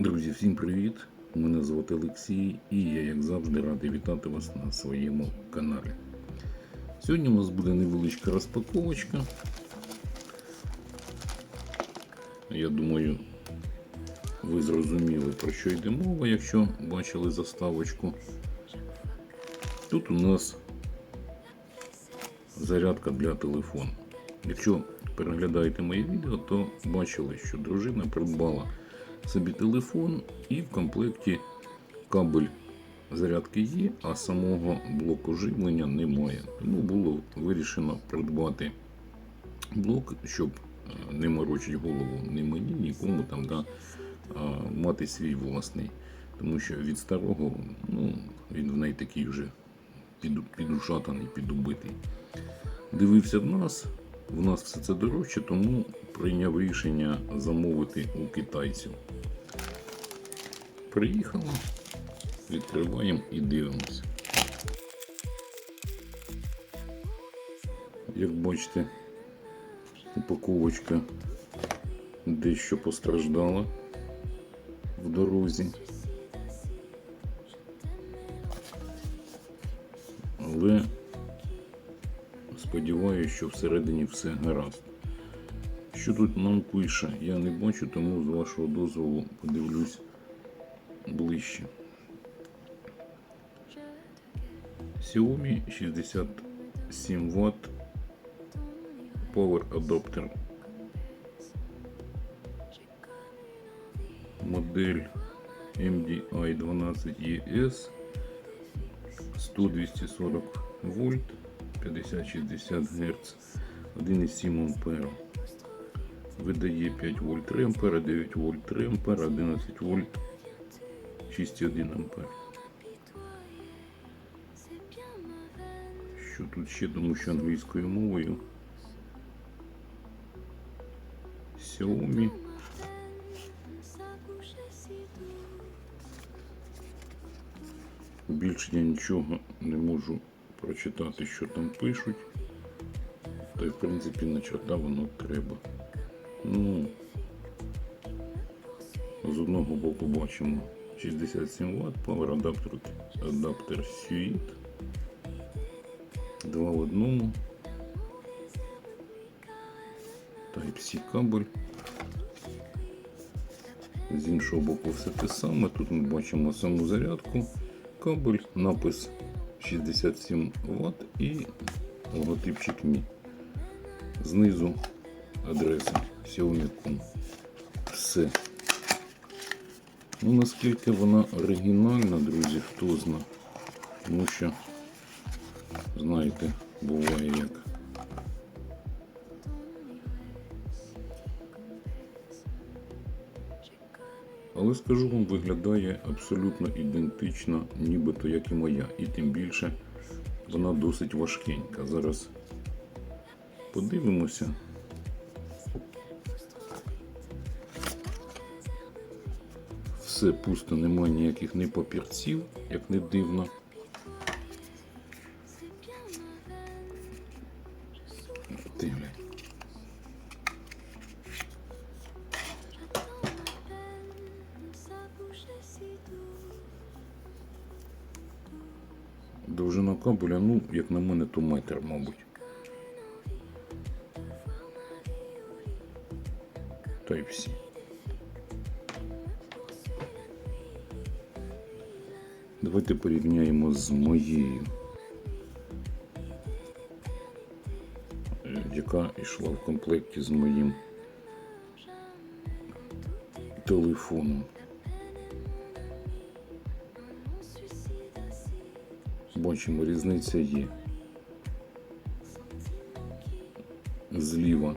Друзі, всім привіт! Мене звати Олексій і я, як завжди, радий вітати вас на своєму каналі. Сьогодні у нас буде невеличка розпаковочка. Я думаю, ви зрозуміли, про що йде мова, якщо бачили заставочку. Тут у нас зарядка для телефону. Якщо переглядаєте моє відео, то бачили, що дружина придбала собі телефон і в комплекті кабель зарядки є, а самого блоку живлення немає. Тому було вирішено придбати блок, щоб е, не морочити голову ні мені, нікому там, да, мати свій власний. Тому що від старого ну, він в неї такий вже піду- підушатаний, підубитий. Дивився в нас, в нас все це дорожче, тому прийняв рішення замовити у китайців. Приїхала, відкриваємо і дивимося. Як бачите, упаковочка дещо постраждала в дорозі. Але сподіваюся, що всередині все гаразд. Що тут нам пише, я не бачу, тому з вашого дозволу подивлюсь ближче. Xiaomi 67 Вт Power Adapter. Модель MDI 12 ES 100-240 вольт 50-60 Гц 1,7 ампера. Видає 5 вольт 3 ампера, 9 вольт 3 ампера, 11 вольт 6,1 ампер. Що тут ще, тому що англійською мовою. Xiaomi. Більше я нічого не можу прочитати, що там пишуть. Та й в принципі на чорта воно треба. Ну, з одного боку бачимо 67 Вт, Power адаптер, адаптер Suite. Два в одному. Type-C кабель. З іншого боку все те саме. Тут ми бачимо саму зарядку, кабель, напис 67 Вт і логотипчик Мі. Знизу адреса Xiaomi.com. Все. Ну, наскільки вона оригінальна, друзі, хто знає. Тому що, знаєте, буває як. Але скажу вам, виглядає абсолютно ідентично, нібито як і моя. І тим більше вона досить важкенька. Зараз подивимося. Все пусто, немає ніяких ні папірців, як не дивно. Довжина кабеля, ну, як на мене, то метр, мабуть. Type-C. Давайте порівняємо з моєю, е, яка йшла в комплекті з моїм телефоном. Бачимо, різниця є. Зліва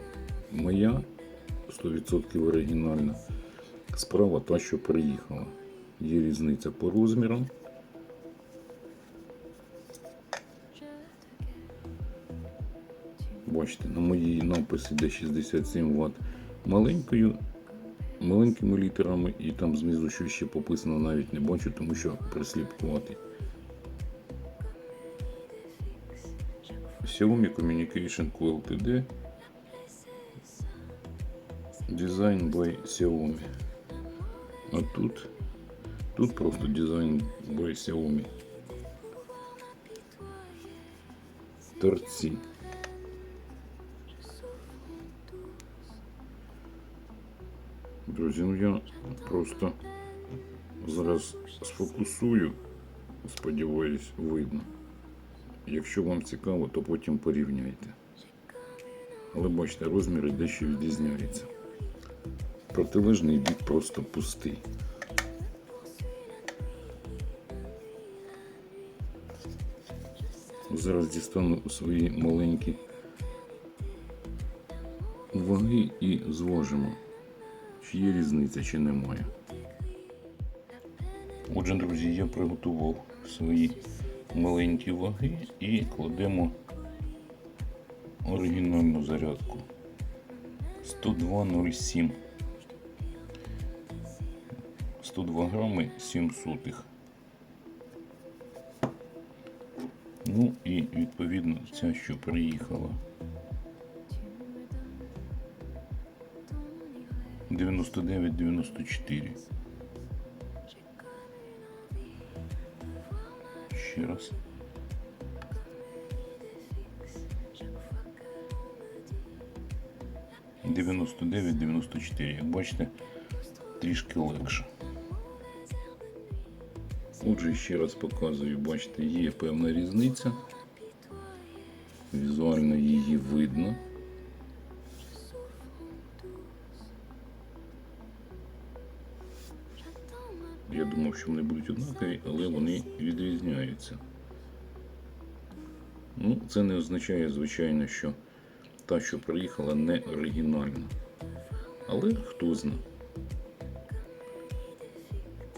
моя 100% оригінальна. Справа та, що приїхала. Є різниця по розмірам. Бачите, на моїй написі де 67 Вт маленькою, маленькими літерами, і там знизу що ще пописано навіть не бачу, тому що присліпкувати. Xiaomi Communication Co. Ltd. Design by Xiaomi. А тут, тут просто дизайн by Xiaomi. Торці. Друзі, ну я просто зараз сфокусую, сподіваюсь, видно. Якщо вам цікаво, то потім порівняйте. Але бачите, розміри дещо відрізняються. Протилежний бік просто пустий. Зараз дістану свої маленькі ваги і зважимо, чи є різниця, чи немає. Отже, друзі, я приготував свої маленькі ваги і кладемо оригінальну зарядку 102,07 102 грами 7 сотих. Ну і відповідно ця, що приїхала. 99-94. Ще раз. Дев'яносто чотири. Як бачите, трішки легше. Отже, ще раз показую, бачите, є певна різниця. Візуально її видно. Думав, що вони будуть однакові, але вони відрізняються. Ну, це не означає, звичайно, що та, що приїхала, не оригінальна. Але хто зна.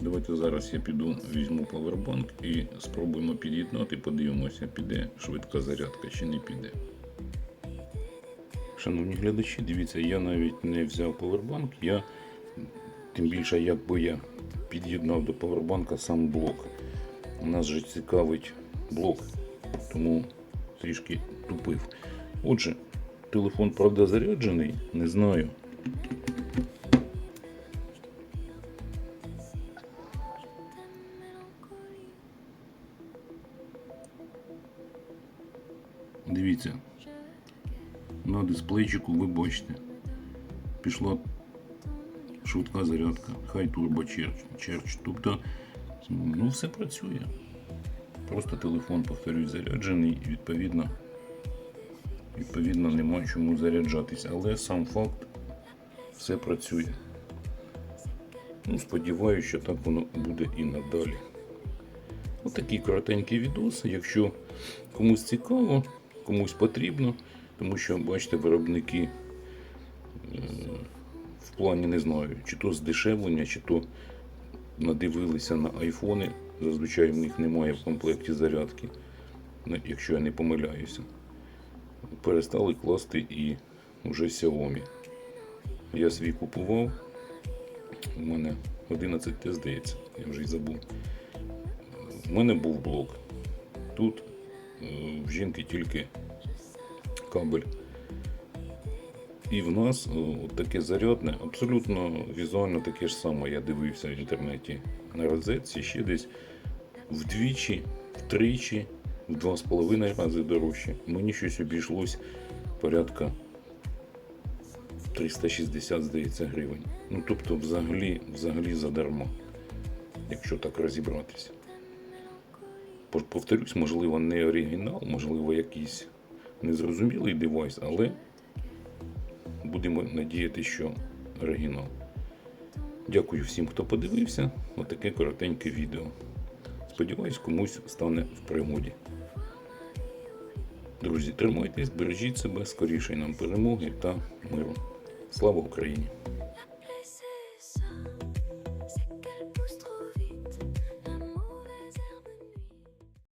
Давайте зараз я піду, візьму павербанк і спробуємо під'єднати, подивимося, піде швидка зарядка чи не піде. Шановні глядачі, дивіться, я навіть не взяв павербанк, я тим більше, якби я під'єднав до павербанка сам блок. Нас же цікавить блок, тому трішки тупив. Отже, телефон, правда, заряджений, не знаю. Дивіться, на дисплейчику ви бачите, пішла швидка зарядка, хай турбо черч. Тобто, ну все працює. Просто телефон, повторюсь, заряджений і відповідно, відповідно нема чому заряджатись. Але сам факт все працює. Ну, сподіваюся, що так воно буде і надалі. Отакий коротенький відос. Якщо комусь цікаво, комусь потрібно, тому що, бачите, виробники плані не знаю, чи то здешевлення, чи то надивилися на айфони. Зазвичай в них немає в комплекті зарядки, ну, якщо я не помиляюся. Перестали класти і вже Xiaomi. Я свій купував. У мене 11 Т, здається, я вже й забув. У мене був блок. Тут е, в жінки тільки кабель. І в нас от таке зарядне, абсолютно візуально таке ж саме. Я дивився в інтернеті на розетці, ще десь вдвічі, втричі, в два з половиною рази дорожче. Мені щось обійшлось порядка 360, здається, гривень. Ну тобто, взагалі, взагалі задарма, якщо так розібратися. Повторюсь, можливо, не оригінал, можливо, якийсь незрозумілий девайс, але будемо надіяти, що оригінал. Дякую всім, хто подивився. на таке коротеньке відео. Сподіваюсь, комусь стане в пригоді. Друзі, тримайтесь, бережіть себе, скоріше нам перемоги та миру. Слава Україні!